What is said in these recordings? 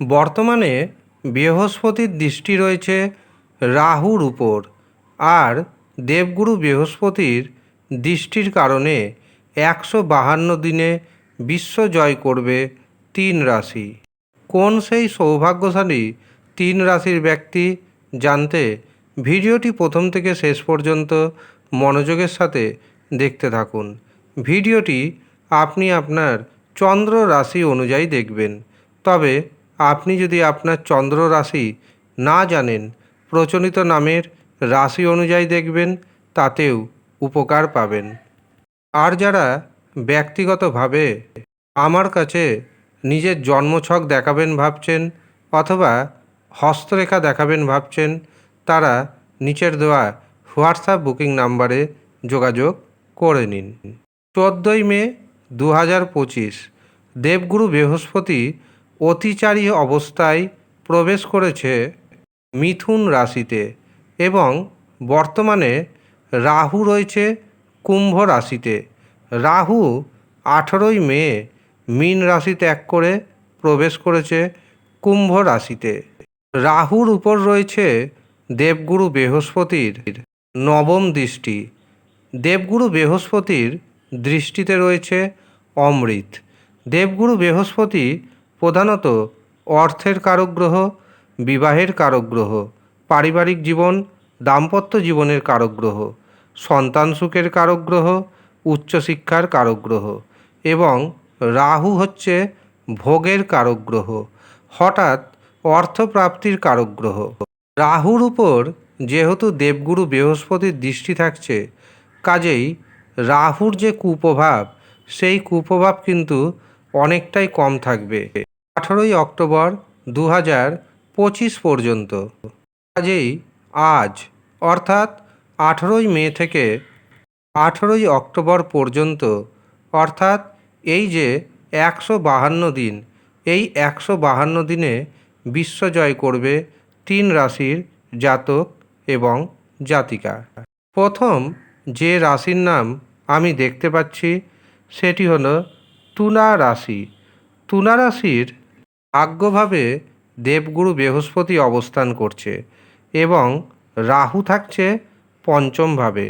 বর্তমানে বৃহস্পতির দৃষ্টি রয়েছে রাহুর উপর আর দেবগুরু বৃহস্পতির দৃষ্টির কারণে একশো বাহান্ন দিনে বিশ্ব জয় করবে তিন রাশি। কোন সেই সৌভাগ্যশালী তিন রাশির ব্যক্তি জানতে ভিডিওটি প্রথম থেকে শেষ পর্যন্ত মনোযোগের সাথে দেখতে থাকুন। ভিডিওটি আপনি আপনার চন্দ্র রাশি অনুযায়ী দেখবেন। তবে আপনি যদি আপনার চন্দ্র রাশি না জানেন, প্রচলিত নামের রাশি অনুযায়ী দেখবেন, তাতেও উপকার পাবেন। আর যারা ব্যক্তিগতভাবে আমার কাছে নিজের জন্মছক দেখাবেন ভাবছেন অথবা হস্তরেখা দেখাবেন ভাবছেন, তারা নিচের দেওয়া হোয়াটসঅ্যাপ বুকিং নাম্বারে যোগাযোগ করে নিন। চোদ্দোই মে দু হাজার পঁচিশ, দেবগুরু বৃহস্পতি অতিচারী অবস্থায় প্রবেশ করেছে মিথুন রাশিতে এবং বর্তমানে রাহু রয়েছে কুম্ভ রাশিতে। রাহু আঠেরোই মে মীন রাশি ত্যাগ করে প্রবেশ করেছে কুম্ভ রাশিতে। রাহুর উপর রয়েছে দেবগুরু বৃহস্পতির নবম দৃষ্টি। দেবগুরু বৃহস্পতির দৃষ্টিতে রয়েছে অমৃত। দেবগুরু বৃহস্পতি প্রধানত অর্থের কারক গ্রহ বিবাহের কারক গ্রহ পারিবারিক জীবন, দাম্পত্য জীবনের কারক গ্রহ সন্তান সুখের কারক গ্রহ উচ্চশিক্ষার কারক গ্রহ এবং রাহু হচ্ছে ভোগের কারক গ্রহ হঠাৎ অর্থপ্রাপ্তির কারক গ্রহ রাহুর উপর যেহেতু দেবগুরু বৃহস্পতির দৃষ্টি থাকছে, কাজেই রাহুর যে কুপ্রভাব, সেই কুপ্রভাব কিন্তু অনেকটাই কম থাকবে। আঠেরোই অক্টোবর দু হাজার পঁচিশ পর্যন্ত। কাজেই আজ, অর্থাৎ আঠেরোই মে থেকে আঠেরোই অক্টোবর পর্যন্ত, অর্থাৎ এই যে একশো বাহান্ন দিন, এই একশো বাহান্ন দিনে বিশ্বজয় করবে তিন রাশির জাতক এবং জাতিকা। প্রথম যে রাশির নাম আমি দেখতে পাচ্ছি, সেটি হলো তুলা রাশি। তুলা রাশির ভাগ্যভাবে দেবগুরু বৃহস্পতি অবস্থান করছে এবং রাহু থাকছে পঞ্চমভাবে।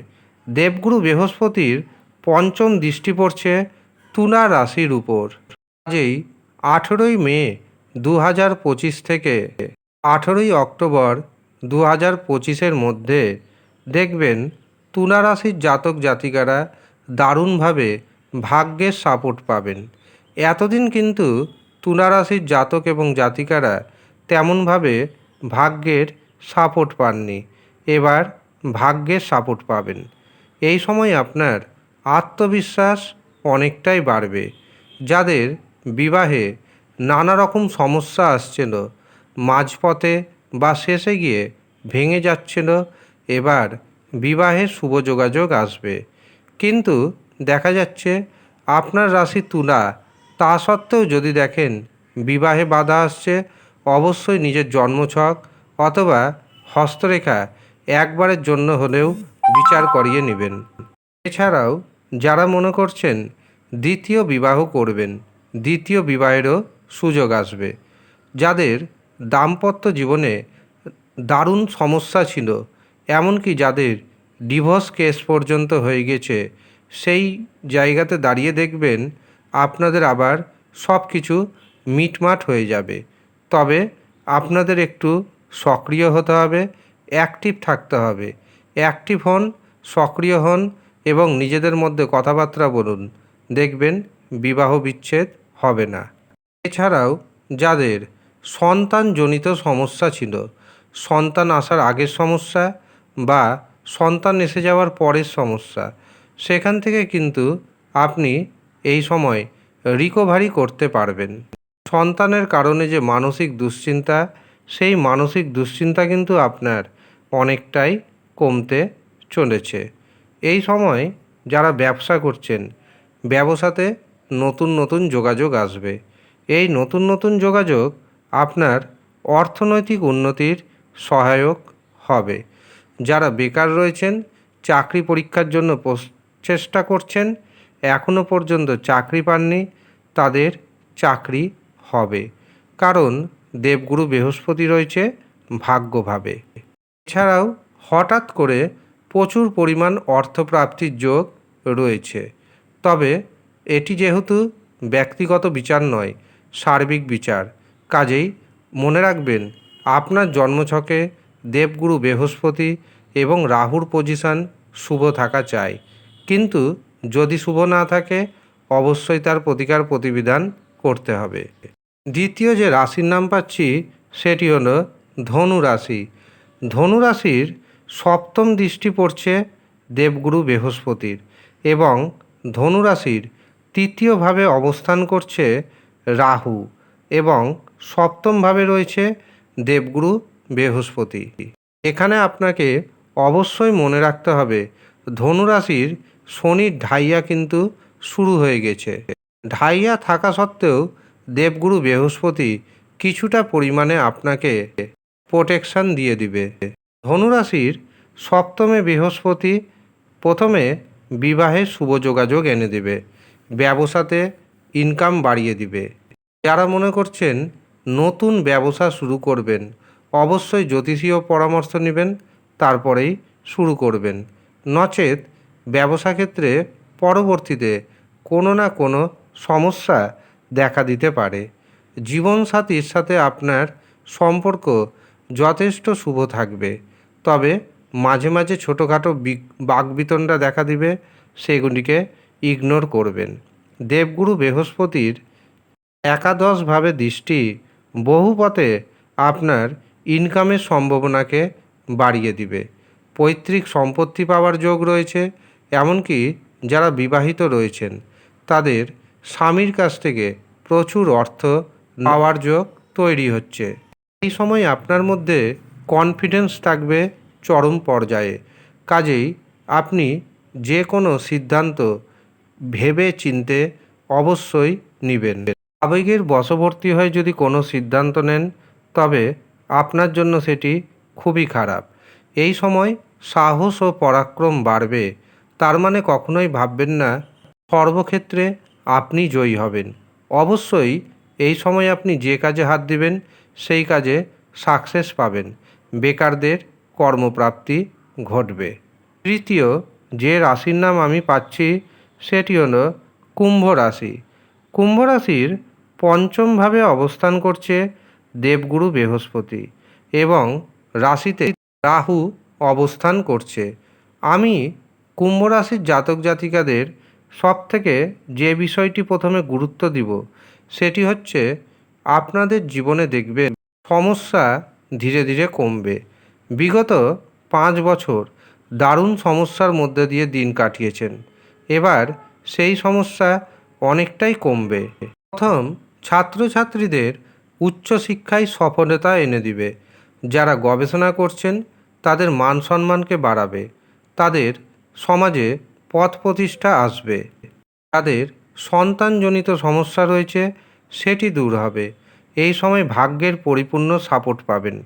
দেবগুরু বৃহস্পতির পঞ্চম দৃষ্টি পড়ছে তুলা রাশির উপর। কাজেই আঠেরোই মে দু হাজার পঁচিশ থেকে আঠেরোই অক্টোবর দু হাজার পঁচিশের মধ্যে দেখবেন তুলা রাশির জাতক জাতিকারা দারুণভাবে ভাগ্যের সাপোর্ট পাবেন। এতদিন কিন্তু তুলা রাশির জাতক এবং জাতিকারা তেমনভাবে ভাগ্যের সাপোর্ট পাননি। এবার ভাগ্যের সাপোর্ট পাবেন। এই সময় আপনার আত্মবিশ্বাস অনেকটাই বাড়বে। যাদের বিবাহে নানা রকম সমস্যা আসছিল, মাঝপথে বা শেষে গিয়ে ভেঙে যাচ্ছিল, এবার বিবাহের শুভ যোগাযোগ আসবে। কিন্তু দেখা যাচ্ছে, আপনার রাশি তুলা তা সত্ত্বেও যদি দেখেন বিবাহে বাধা আসছে, অবশ্যই নিজের জন্মছক অথবা হস্তরেখা একবারের জন্য হলেও বিচার করিয়ে নেবেন। এছাড়াও যারা মনে করছেন দ্বিতীয় বিবাহ করবেন, দ্বিতীয় বিবাহেরও সুযোগ আসবে। যাদের দাম্পত্য জীবনে দারুণ সমস্যা ছিল, এমনকি যাদের ডিভোর্স কেস পর্যন্ত হয়ে গেছে, সেই জায়গাতে দাঁড়িয়ে দেখবেন আপনাদের আবার সব কিছু মিটমাট হয়ে যাবে। তবে আপনাদের একটু সক্রিয় হতে হবে, অ্যাক্টিভ থাকতে হবে। অ্যাক্টিভ হন, সক্রিয় হন এবং নিজেদের মধ্যে কথাবার্তা বলুন। দেখবেন বিবাহ বিচ্ছেদ হবে না। এছাড়াও যাদের সন্তানজনিত সমস্যা ছিল, সন্তান আসার আগের সমস্যা বা সন্তান এসে যাওয়ার পরের সমস্যা, সেখান থেকে কিন্তু আপনি এই সময় রিকভারি করতে পারবেন। সন্তানের কারণে যে মানসিক দুশ্চিন্তা, সেই মানসিক দুশ্চিন্তা কিন্তু আপনার অনেকটাই কমতে চলেছে। এই সময় যারা ব্যবসা করছেন, ব্যবসাতে নতুন নতুন যোগাযোগ আসবে। এই নতুন নতুন যোগাযোগ আপনার অর্থনৈতিক উন্নতির সহায়ক হবে। যারা বেকার রয়েছেন, চাকরি পরীক্ষার জন্য চেষ্টা করছেন এখনও পর্যন্ত চাকরি পাননি, তাদের চাকরি হবে। কারণ দেবগুরু বৃহস্পতি রয়েছে ভাগ্যভাবে। এছাড়াও হঠাৎ করে প্রচুর পরিমাণ অর্থপ্রাপ্তির যোগ রয়েছে। তবে এটি যেহেতু ব্যক্তিগত বিচার নয়, সার্বিক বিচার। কাজেই মনে রাখবেন, আপনার জন্মছকে দেবগুরু বৃহস্পতি এবং রাহুর পজিশন শুভ থাকা চাই। কিন্তু যদি শুভ না থাকে, অবশ্যই তার প্রতিকার প্রতিবিধান করতে হবে। দ্বিতীয় যে রাশির নাম পাচ্ছি, সেটি হলো ধনু রাশি ধনু রাশির সপ্তম দৃষ্টি পড়ছে দেবগুরু বৃহস্পতির এবং ধনু রাশির তৃতীয়ভাবে অবস্থান করছে রাহু এবং সপ্তমভাবে রয়েছে দেবগুরু বৃহস্পতি। এখানে আপনাকে অবশ্যই মনে রাখতে হবে, ধনুরাশির শনির ঢাইয়া কিন্তু শুরু হয়ে গেছে। ঢাইয়া থাকা সত্ত্বেও দেবগুরু বৃহস্পতি কিছুটা পরিমাণে আপনাকে প্রোটেকশন দিয়ে দিবে। ধনুরাশির সপ্তমে বৃহস্পতি প্রথমে বিবাহে শুভ যোগাযোগ এনে দেবে। ব্যবসাতে ইনকাম বাড়িয়ে দিবে। যারা মনে করছেন নতুন ব্যবসা শুরু করবেন, অবশ্যই জ্যোতিষীয় পরামর্শ নেবেন, তারপরেই শুরু করবেন। নচেত ব্যবসা ক্ষেত্রে পরবর্তীতে কোনো না কোনো সমস্যা দেখা দিতে পারে। জীবনসাথীর সাথে আপনার সম্পর্ক যথেষ্ট শুভ থাকবে। তবে মাঝে মাঝে ছোটোখাটো বাকবিতণ্ডা দেখা দিবে, সেগুলিকে ইগনোর করবেন। দেবগুরু বৃহস্পতির একাদশভাবে দৃষ্টি বহু পথে আপনার ইনকামের সম্ভাবনাকে বাড়িয়ে দিবে। পৈতৃক সম্পত্তি পাওয়ার যোগ রয়েছে এমনকি যারা বিবাহিত রয়েছেন, তাদের স্বামীর কাছ থেকে প্রচুর অর্থ পাওয়ার যোগ তৈরি হচ্ছে। এই সময় আপনার মধ্যে কনফিডেন্স থাকবে চরম পর্যায়ে। কাজেই আপনি যে কোনো সিদ্ধান্ত ভেবে চিনতে অবশ্যই নেবেন। আবেগের বশবর্তী হয়ে যদি কোনো সিদ্ধান্ত নেন, তবে আপনার জন্য সেটি খুবই খারাপ। এই সময় সাহস ও পরাক্রম বাড়বে। তার মানে কখনোই ভাববেন না, সর্বক্ষেত্রে আপনি জয়ী হবেন। অবশ্যই এই সময় আপনি যে কাজে হাত দিবেন, সেই কাজে সাকসেস পাবেন। বেকারদের কর্মপ্রাপ্তি ঘটবে। তৃতীয় যে রাশির নাম আমি পাচ্ছি, সেটি হলো কুম্ভ রাশি। কুম্ভ রাশির পঞ্চমভাবে অবস্থান করছে দেবগুরু বৃহস্পতি এবং রাশিতে রাহু অবস্থান করছে। আমি কুম্ভ রাশির জাতক জাতিকাদের সব থেকে যে বিষয়টি প্রথমে গুরুত্ব দিব, সেটি হচ্ছে আপনাদের জীবনে দেখবেন সমস্যা ধীরে ধীরে কমবে। বিগত পাঁচ বছর দারুণ সমস্যার মধ্যে দিয়ে দিন কাটিয়েছেন। এবার সেই সমস্যা অনেকটাই কমবে। প্রথম ছাত্রছাত্রীদের উচ্চশিক্ষায় সফলতা এনে দিবে। যারা গবেষণা করছেন, তাদের মান সম্মানকে বাড়াবে। তাদের সমাজে পথ প্রতিষ্ঠা আসবে। তাদের সন্তানজনিত সমস্যা রয়েছে, সেটি দূর হবে। এই সময় ভাগ্যের পরিপূর্ণ সাপোর্ট পাবেন।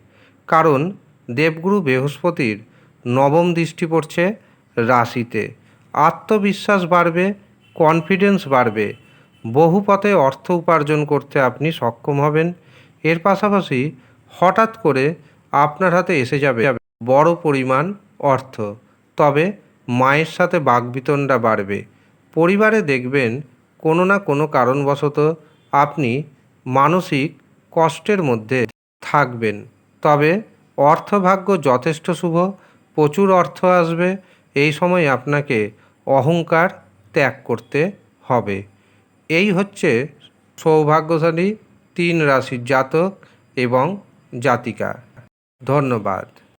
কারণ দেবগুরু বৃহস্পতির নবম দৃষ্টি পড়ছে রাশিতে। আত্মবিশ্বাস বাড়বে কনফিডেন্স বাড়বে। বহু পথে অর্থ উপার্জন করতে আপনি সক্ষম হবেন। এর পাশাপাশি হঠাৎ করে আপনার হাতে এসে যাবে বড় পরিমাণ অর্থ। তবে মায়ের সাথে বাগবিতণ্ডা বাড়বে। পরিবারে দেখবেন কোনো না কোনো কারণবশত আপনি মানসিক কষ্টের মধ্যে থাকবেন। তবে অর্থভাগ্য যথেষ্ট শুভ, প্রচুর অর্থ আসবে, এই সময় আপনাকে অহংকার ত্যাগ করতে হবে। এই হচ্ছে সৌভাগ্যশালী তিন রাশির জাতক এবং জাতিকা। ধন্যবাদ।